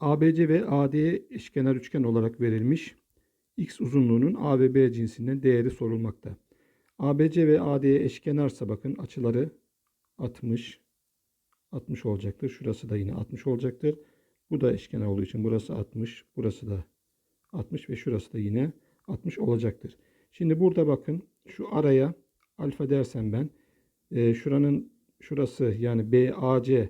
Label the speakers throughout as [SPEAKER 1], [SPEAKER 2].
[SPEAKER 1] ABC ve AD'ye eşkenar üçgen olarak verilmiş x uzunluğunun A ve B cinsinden değeri sorulmakta. ABC ve AD'ye eşkenarsa bakın açıları 60 60 olacaktır. Şurası da yine 60 olacaktır. Bu da eşkenar olduğu için burası 60, burası da 60 ve şurası da yine 60 olacaktır. Şimdi burada bakın şu araya alfa dersem ben e, şuranın şurası yani BAC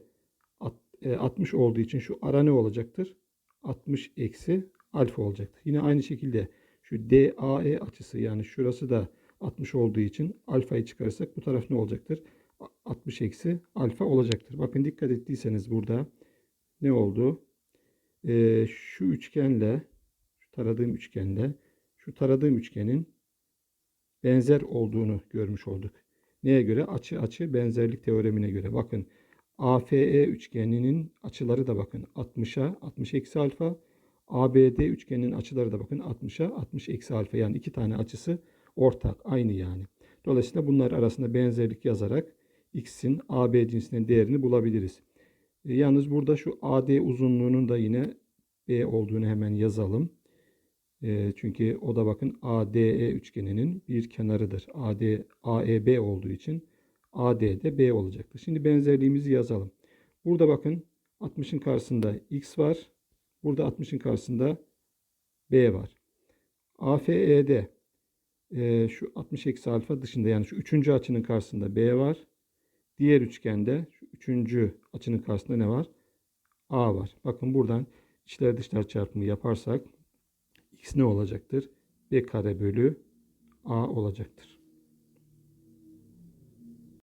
[SPEAKER 1] 60 olduğu için şu ara ne olacaktır? 60 eksi alfa olacaktır. Yine aynı şekilde şu DAE açısı yani şurası da 60 olduğu için alfayı çıkarırsak bu taraf ne olacaktır? A- 60 eksi alfa olacaktır. Bakın dikkat ettiyseniz burada ne oldu? Ee, şu üçgenle şu taradığım üçgenle şu taradığım üçgenin benzer olduğunu görmüş olduk. Neye göre? Açı açı benzerlik teoremine göre. Bakın AFE üçgeninin açıları da bakın 60'a 60 eksi alfa. ABD üçgeninin açıları da bakın 60'a 60 eksi alfa. Yani iki tane açısı ortak. Aynı yani. Dolayısıyla bunlar arasında benzerlik yazarak x'in AB cinsinin değerini bulabiliriz. E, yalnız burada şu AD uzunluğunun da yine B olduğunu hemen yazalım. E, çünkü o da bakın ADE üçgeninin bir kenarıdır. AD AEB olduğu için AD de B olacaktır. Şimdi benzerliğimizi yazalım. Burada bakın 60'ın karşısında x var. Burada 60'ın karşısında B var. AFE'de e, şu 60 eksi alfa dışında yani şu üçüncü açının karşısında B var. Diğer üçgende şu üçüncü açının karşısında ne var? A var. Bakın buradan içler dışlar çarpımı yaparsak x ne olacaktır? B kare bölü A olacaktır.